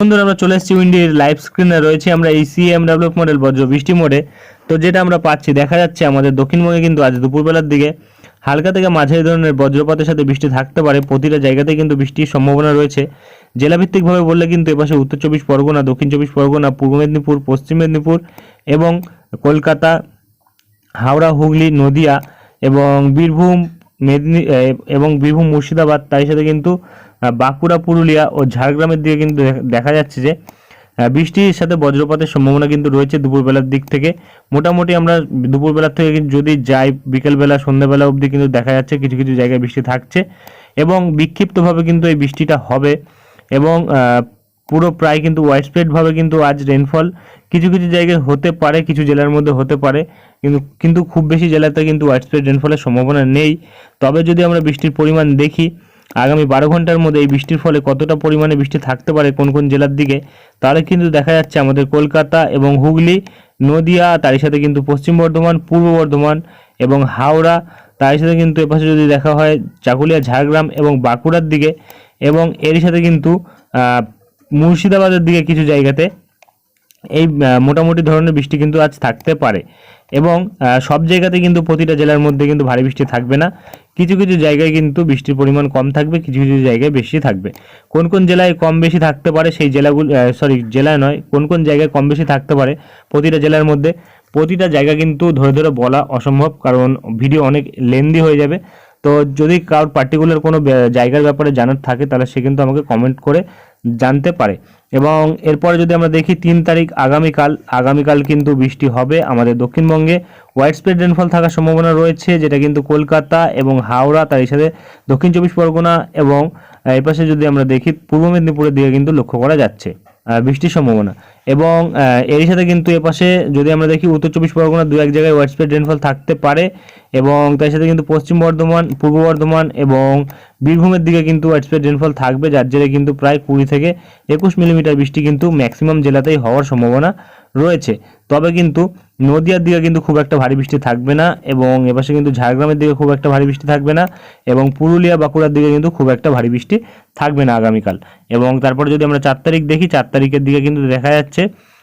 বন্ধুরা, আমরা চলে এসেছি উইন্ডির লাইভ স্ক্রিনে রয়েছে আমরা এই সিএম ডেভেলপ মডেল বজ্র বৃষ্টি মোডে তো যেটা আমরা পাচ্ছি, দেখা যাচ্ছে আমাদের দক্ষিণবঙ্গে কিন্তু আজ দুপুরবেলার দিকে হালকা থেকে মাঝারি ধরনের বজ্রপাতের সাথে বৃষ্টি থাকতে পারে। প্রতিটা জায়গাতেই কিন্তু বৃষ্টির সম্ভাবনা রয়েছে। জেলাভিত্তিকভাবে বললে কিন্তু এপাশে উত্তর চব্বিশ পরগনা, দক্ষিণ চব্বিশ পরগনা, পূর্ব মেদিনীপুর, পশ্চিম মেদিনীপুর এবং কলকাতা, হাওড়া, হুগলি, নদিয়া এবং বীরভূম, মেদিনী এবং বীরভূম, মুর্শিদাবাদ তাই সাথে কিন্তু বাঁকুড়া, পুরুলিয়া ও ঝাড়গ্রামের দিকে কিন্তু দেখা- যাচ্ছে যে বৃষ্টির সাথে বজ্রপাতের সম্ভাবনা কিন্তু রয়েছে দুপুরবেলার দিক থেকে। মোটামুটি আমরা দুপুরবেলার থেকে কিন্তু যদি যাই, বিকেলবেলা, সন্ধ্যাবেলা অবধি কিন্তু দেখা যাচ্ছে কিছু কিছু জায়গায় বৃষ্টি থাকছে এবং বিক্ষিপ্তভাবে কিন্তু এই বৃষ্টিটা হবে এবং পুরো প্রায় কিন্তু ওয়াইডস্প্রেডভাবে কিন্তু আজ রেনফল কিছু কিছু জায়গায় হতে পারে, কিছু জেলার মধ্যে হতে পারে, কিন্তু কিন্তু খুব বেশি জেলাতে কিন্তু ওয়াইডস্প্রেড রেনফলের সম্ভাবনা নেই। তবে যদি আমরা বৃষ্টির পরিমাণ দেখি আগামী বারো ঘণ্টার মধ্যে এই বৃষ্টির ফলে কতটা পরিমাণে বৃষ্টি থাকতে পারে কোন কোন জেলার দিকে, তাহলে কিন্তু দেখা যাচ্ছে আমাদের কলকাতা এবং হুগলি, নদিয়া তারই সাথে কিন্তু পশ্চিম বর্ধমান, পূর্ব বর্ধমান এবং হাওড়া তারই সাথে কিন্তু এপাশে যদি দেখা হয় চাকুলিয়া, ঝাড়গ্রাম এবং বাঁকুড়ার দিকে এবং এরই সাথে কিন্তু মুর্শিদাবাদের দিকে কিছু জায়গাতে এই মোটামুটি ধরনের বৃষ্টি কিন্তু আজ থাকতে পারে। এবং সব জায়গাতে কিন্তু প্রতিটা জেলার মধ্যে কিন্তু ভারী বৃষ্টি থাকবে না। কিছু কিছু জায়গায় কিন্তু বৃষ্টির পরিমাণ কম থাকবে, কিছু কিছু জায়গায় বেশি থাকবে। কোন কোন জেলায় কম বেশি থাকতে পারে সেই জেলাগুলো সরি জেলায় নয়, কোন কোন জায়গায় কম বেশি থাকতে পারে প্রতিটা জেলার মধ্যে। প্রতিটা জায়গা কিন্তু ধরে ধরে বলা অসম্ভব, কারণ ভিডিও অনেক লেন্দি হয়ে যাবে। তো যদি কারোর পার্টিকুলার কোনো জায়গার ব্যাপারে জানার থাকে, তাহলে সে কিন্তু আমাকে কমেন্ট করে জানতে পারে। এবং এরপরে যদি আমরা দেখি তিন তারিখ আগামীকাল আগামীকাল কিন্তু বৃষ্টি হবে আমাদের দক্ষিণবঙ্গে। হোয়াইট স্প্রেড রেনফল থাকার সম্ভাবনা রয়েছে, যেটা কিন্তু কলকাতা এবং হাওড়া, তার সাথে দক্ষিণ চব্বিশ পরগনা এবং এর এপাশে যদি আমরা দেখি, পূর্ব মেদিনীপুরের দিকে কিন্তু লক্ষ্য করা যাচ্ছে। বৃষ্টির সম্ভাবনা। এবং এরই সাথে কিন্তু এপাশে যদি আমরা দেখি উত্তর চব্বিশ পরগনা দু এক জায়গায় হোয়াইট স্প্রেড রেনফল থাকতে পারে এবং তার সাথে কিন্তু পশ্চিম বর্ধমান, পূর্ব বর্ধমান এবং বীরভূমের দিকে কিন্তু ওয়াইডস্প্রেড স্প্রেড রেনফল থাকবে, যার জেরে কিন্তু প্রায় কুড়ি থেকে একুশ মিলিমিটার বৃষ্টি কিন্তু ম্যাক্সিমাম জেলাতেই হওয়ার সম্ভাবনা। রয়েছে। তবে কিন্তু নদিয়ার দিকে কিন্তু খুব একটা ভারী বৃষ্টি থাকবে না এবং এপাশে কিন্তু ঝাড়গ্রামের দিকে খুব একটা ভারী বৃষ্টি থাকবে না এবং পুরুলিয়া, বাঁকুড়ার দিকে কিন্তু খুব একটা ভারী বৃষ্টি থাকবে না আগামীকাল। এবং তারপরে যদি আমরা চার তারিখ দেখি, চার তারিখের দিকে কিন্তু দেখা যাচ্ছে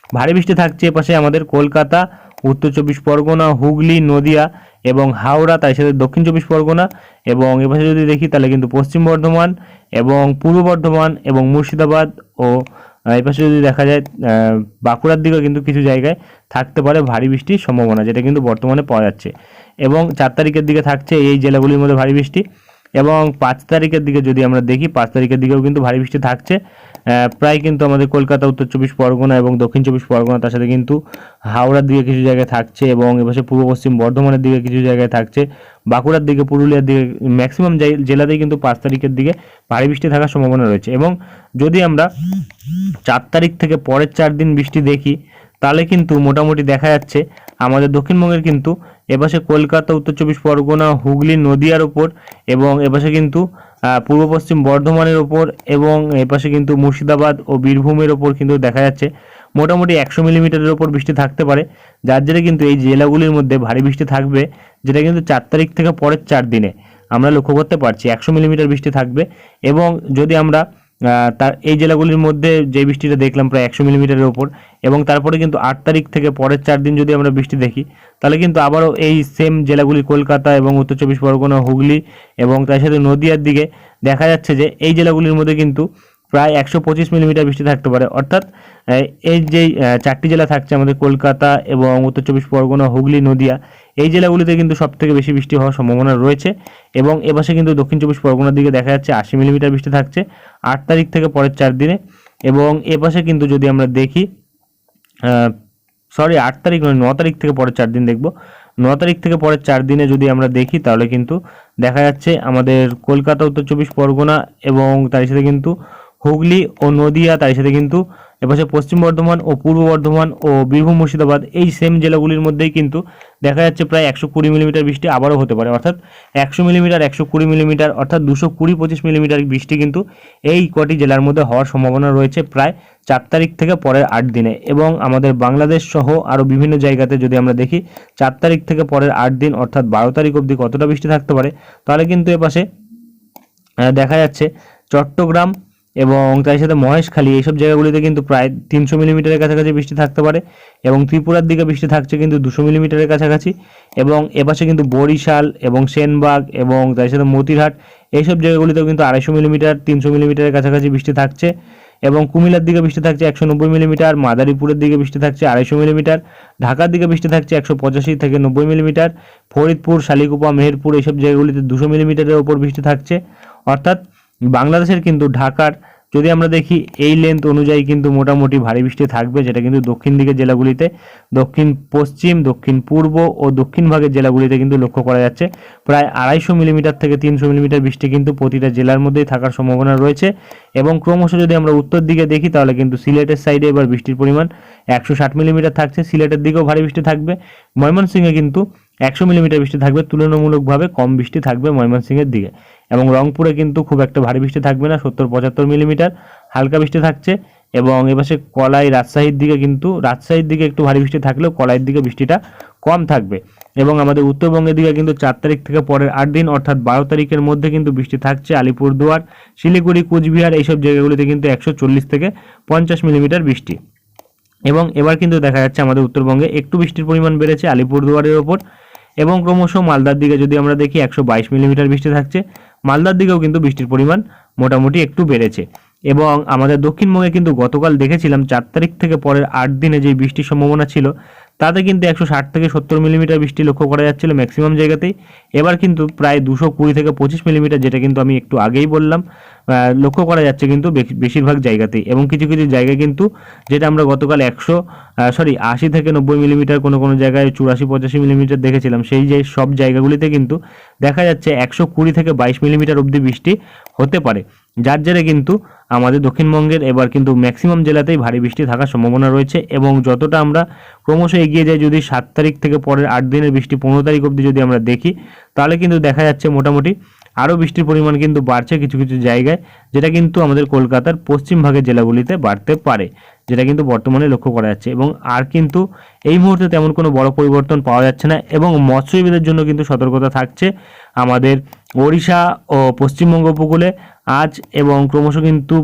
ভারী বৃষ্টি থাকছে এপাশে আমাদের কলকাতা, উত্তর চব্বিশ পরগনা, হুগলি, নদিয়া এবং হাওড়া, তাই সাথে দক্ষিণ চব্বিশ পরগনা এবং এপাশে যদি দেখি তাহলে কিন্তু পশ্চিম বর্ধমান এবং পূর্ব বর্ধমান এবং মুর্শিদাবাদ ও আহ, এপাশে যদি দেখা যায় বাঁকুড়ার দিকেও কিন্তু কিছু জায়গায় থাকতে পারে ভারী বৃষ্টির সম্ভাবনা যেটা কিন্তু বর্তমানে পাওয়া যাচ্ছে। এবং চার তারিখের দিকে থাকছে এই জেলাগুলির মধ্যে ভারী বৃষ্টি। এবং পাঁচ তারিখের দিকে যদি আমরা দেখি, পাঁচ তারিখের দিকেও কিন্তু ভারী বৃষ্টি থাকছে। প্রায় কিন্তু আমাদের কলকাতা, উত্তর চব্বিশ পরগনা এবং দক্ষিণ চব্বিশ পরগনা তার সাথে কিন্তু হাওড়ার দিকে কিছু জায়গায় থাকছে এবং এপাশে পূর্ব পশ্চিম বর্ধমানের দিকে কিছু জায়গায় থাকছে। বাঁকুড়ার দিকে, পুরুলিয়ার দিকে ম্যাক্সিমাম জেলাতেই কিন্তু পাঁচ তারিখের দিকে ভারী বৃষ্টি থাকার সম্ভাবনা রয়েছে। এবং যদি আমরা চার তারিখ থেকে পরের চার দিন বৃষ্টি দেখি তাহলে কিন্তু মোটামুটি দেখা যাচ্ছে আমাদের দক্ষিণবঙ্গের কিন্তু এপাশে কলকাতা, উত্তর চব্বিশ পরগনা, হুগলি, নদিয়ার ওপর এবং এপাশে কিন্তু পূর্ব পশ্চিম বর্ধমানের ওপর এবং এপাশে কিন্তু মুর্শিদাবাদ ও বীরভূমের ওপর কিন্তু দেখা যাচ্ছে। মোটামুটি একশো মিলিমিটারের ওপর বৃষ্টি থাকতে পারে। যার জেরে কিন্তু এই জেলাগুলির মধ্যে ভারী বৃষ্টি থাকবে, যেটা কিন্তু চার তারিখ থেকে পরের চার দিনে। আমরা লক্ষ্য করতে পারছি একশো মিলিমিটার বৃষ্টি থাকবে এবং যদি আমরা তার এই জেলাগুলির মধ্যে যে বৃষ্টিটা দেখলাম প্রায় একশো মিলিমিটারের ওপর, এবং তারপরে কিন্তু আট তারিখ থেকে পরের চার দিন যদি আমরা বৃষ্টি দেখি, তাহলে কিন্তু আবারও এই সেম জেলাগুলি কলকাতা এবং উত্তর চব্বিশ পরগনা, হুগলি এবং তার সাথে নদিয়ার দিকে দেখা যাচ্ছে যে এই জেলাগুলির মধ্যে কিন্তু প্রায় একশো পঁচিশ মিলিমিটার বৃষ্টি থাকতে পারে। অর্থাৎ এই যে চারটি জেলা থাকছে আমাদের কলকাতা এবং উত্তর চব্বিশ পরগনা, হুগলি, নদিয়া, এই জেলাগুলিতে কিন্তু সব থেকে বেশি বৃষ্টি হওয়ার সম্ভাবনা রয়েছে এবং এপাশে কিন্তু দক্ষিণ চব্বিশ পরগনার দিকে দেখা যাচ্ছে আশি মিলিমিটার বৃষ্টি থাকছে আট তারিখ থেকে পরের চার দিনে এবং এপাশে কিন্তু যদি আমরা দেখি সরি আট তারিখ নয়, ন তারিখ থেকে পরের চার দিন দেখব। ন তারিখ থেকে পরের চার দিনে যদি আমরা দেখি, তাহলে কিন্তু দেখা যাচ্ছে আমাদের কলকাতা, উত্তর চব্বিশ পরগনা এবং তার সাথে কিন্তু হুগলি ও নদিয়া, তার সাথে কিন্তু এপাশে পশ্চিম বর্ধমান ও পূর্ব বর্ধমান ও বীরভূম মুর্শিদাবাদ, এই সেম জেলাগুলির মধ্যেই কিন্তু দেখা যাচ্ছে প্রায় একশো কুড়ি মিলিমিটার বৃষ্টি আবারও হতে পারে। অর্থাৎ একশো মিলিমিটার একশো কুড়ি মিলিমিটার অর্থাৎ দুশো কুড়ি পঁচিশ মিলিমিটার বৃষ্টি কিন্তু এই কটি জেলার মধ্যে হওয়ার সম্ভাবনা রয়েছে প্রায় চার তারিখ থেকে পরের আট দিনে। এবং আমাদের বাংলাদেশ সহ আরও বিভিন্ন জায়গাতে যদি আমরা দেখি, চার তারিখ থেকে পরের আট দিন, অর্থাৎ বারো তারিখ অবধি কতটা বৃষ্টি থাকতে পারে, তাহলে কিন্তু এপাশে দেখা যাচ্ছে চট্টগ্রাম এবং তার সাথে মহেশখালী এইসব জায়গাগুলিতে কিন্তু প্রায় তিনশো মিলিমিটারের কাছাকাছি বৃষ্টি থাকতে পারে এবং ত্রিপুরার দিকে বৃষ্টি থাকছে কিন্তু দুশো মিলিমিটারের কাছাকাছি এবং এপাশে কিন্তু বরিশাল এবং সেনবাগ এবং তার সাথে মতিরহাট, এইসব জায়গাগুলিতেও কিন্তু আড়াইশো মিলিমিটার, তিনশো মিলিমিটারের কাছাকাছি বৃষ্টি থাকছে এবং কুমিল্লার দিকে বৃষ্টি থাকছে একশো নব্বই মিলিমিটার, মাদারীপুরের দিকে বৃষ্টি থাকছে আড়াইশো মিলিমিটার, ঢাকার দিকে বৃষ্টি থাকছে একশো পঁচাশি থেকে নব্বই মিলিমিটার, ফরিদপুর, শালিকুপা, মেহেরপুর, এইসব জায়গাগুলিতে দুশো মিলিমিটারের ওপর বৃষ্টি থাকছে। অর্থাৎ বাংলাদেশের কিন্তু ঢাকার, যদি আমরা দেখি এই লেন্থ অনুযায়ী কিন্তু মোটামুটি ভারী বৃষ্টি থাকবে, যেটা কিন্তু দক্ষিণ দিকের জেলাগুলিতে, দক্ষিণ পশ্চিম, দক্ষিণ পূর্ব ও দক্ষিণ ভাগের জেলাগুলিতে কিন্তু লক্ষ্য করা যাচ্ছে। প্রায় আড়াইশো মিলিমিটার থেকে তিনশো মিলিমিটার বৃষ্টি কিন্তু প্রতিটা জেলার মধ্যেই থাকার সম্ভাবনা রয়েছে এবং ক্রমশ যদি আমরা উত্তর দিকে দেখি, তাহলে কিন্তু সিলেটের সাইডে এবার বৃষ্টির পরিমাণ একশো ষাট মিলিমিটার থাকছে। সিলেটের দিকেও ভারী বৃষ্টি থাকবে। ময়মনসিংহে কিন্তু একশো মিলিমিটার বৃষ্টি থাকবে, তুলনামূলকভাবে কম বৃষ্টি থাকবে ময়মনসিংহের দিকে। এবং রংপুরে কিন্তু খুব একটা ভারী বৃষ্টি থাকবে না, সত্তর পঁচাত্তর মিলিমিটার হালকা বৃষ্টি থাকছে। এবং এপাশে কলাই রাজশাহীর দিকে কিন্তু, রাজশাহীর দিকে একটু ভারী বৃষ্টি থাকলেও কলাইয়ের দিকে বৃষ্টিটা কম থাকবে। এবং আমাদের উত্তরবঙ্গের দিকে কিন্তু চার তারিখ থেকে পরের আট দিন, অর্থাৎ বারো তারিখের মধ্যে কিন্তু বৃষ্টি থাকছে আলিপুরদুয়ার, শিলিগুড়ি, কুচবিহার, এইসব জায়গাগুলিতে কিন্তু একশো চল্লিশ থেকে পঞ্চাশ মিলিমিটার বৃষ্টি। এবং এবার কিন্তু দেখা যাচ্ছে আমাদের উত্তরবঙ্গে একটু বৃষ্টির পরিমাণ বেড়েছে আলিপুরদুয়ারের ওপর। এবং ক্রমশ মালদার দিকে যদি আমরা দেখি একশো বাইশ মিলিমিটার বৃষ্টি থাকছে, মালদার দিকেও কিন্তু বৃষ্টির পরিমাণ মোটামুটি একটু বেড়েছে। এবং আমাদের দক্ষিণবঙ্গে কিন্তু গতকাল দেখেছিলাম চার তারিখ থেকে পরের আট দিনে যে বৃষ্টির সম্ভাবনা ছিল, তাতে কিন্তু একশো ষাট থেকে সত্তর মিলিমিটার বৃষ্টি লক্ষ্য করা যাচ্ছিল ম্যাক্সিমাম জায়গাতেই। এবার কিন্তু প্রায় দুশো কুড়ি থেকে পঁচিশ মিলিমিটার, যেটা কিন্তু আমি একটু আগেই বললাম। লক্ষ্য করা যাচ্ছে কিন্তু বেশি- বেশিরভাগ জায়গাতেই। এবং কিছু কিছু জায়গায় কিন্তু যেটা আমরা গতকাল একশো সরি আশি থেকে নব্বই মিলিমিটার কোনো কোনো জায়গায় চুরাশি, পঁচাশি মিলিমিটার দেখেছিলাম। সেই যে সব জায়গাগুলিতে কিন্তু দেখা যাচ্ছে একশো কুড়ি থেকে বাইশ মিলিমিটার অবধি বৃষ্টি হতে পারে। যার জেরে কিন্তু আমাদের দক্ষিণবঙ্গের এবার কিন্তু ম্যাক্সিমাম জেলাতেই ভারী বৃষ্টি থাকার সম্ভাবনা রয়েছে এবং যতটা আমরা ক্রমশ এগিয়ে যাই, যদি সাত তারিখ থেকে পরের আট দিনের বৃষ্টি পনেরো তারিখ অবধি যদি আমরা দেখি, তাহলে কিন্তু দেখা যাচ্ছে মোটামুটি আরও বৃষ্টির পরিমাণ কিন্তু বাড়ছে কিছু কিছু জায়গায়, যেটা কিন্তু আমাদের কলকাতার পশ্চিম ভাগের জেলাগুলিতে বাড়তে পারে, যেটা কিন্তু বর্তমানে লক্ষ্য করা যাচ্ছে। এবং আর কিন্তু এই মুহূর্তে তেমন কোনো বড় পরিবর্তন পাওয়া যাচ্ছে না এবং মৎস্যজীবীদের জন্য কিন্তু সতর্কতা থাকছে আমাদের ওড়িশা ও পশ্চিমবঙ্গ উপকূলে। আজ এবং ক্রমশ কিন্তু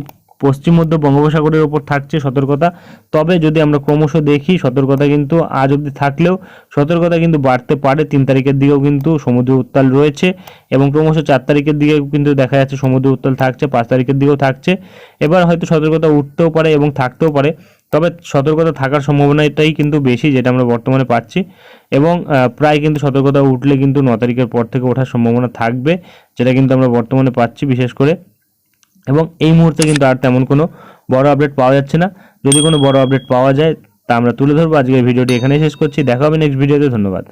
পশ্চিম মধ্য বঙ্গোপসাগরের ওপর থাকছে সতর্কতা। তবে যদি আমরা ক্রমশ দেখি, সতর্কতা কিন্তু আজ অবধি থাকলেও সতর্কতা কিন্তু বাড়তে পারে। তিন তারিখের দিকেও কিন্তু সমুদ্র উত্তাল রয়েছে এবং ক্রমশ চার তারিখের দিকে কিন্তু দেখা যাচ্ছে সমুদ্র উত্তাল থাকছে, পাঁচ তারিখের দিকেও থাকছে। এবার হয়তো সতর্কতা উঠতেও পারে এবং থাকতেও পারে, তবে সতর্কতা থাকার সম্ভাবনাটাই কিন্তু বেশি যেটা আমরা বর্তমানে পাচ্ছি এবং প্রায় কিন্তু সতর্কতা উঠলে কিন্তু ন তারিখের পর থেকে ওঠার সম্ভাবনা থাকবে, যেটা কিন্তু আমরা বর্তমানে পাচ্ছি। বিশেষ করে এবং এই মুহূর্তে কিন্তু আর তেমন কোনো বড় আপডেট পাওয়া যাচ্ছে না। যদি কোনো বড় আপডেট পাওয়া যায়, তা আমরা তুলে ধরবো। আজকের ভিডিওটি এখানেই শেষ করছি। দেখা হবে নেক্সট ভিডিওতে ধন্যবাদ।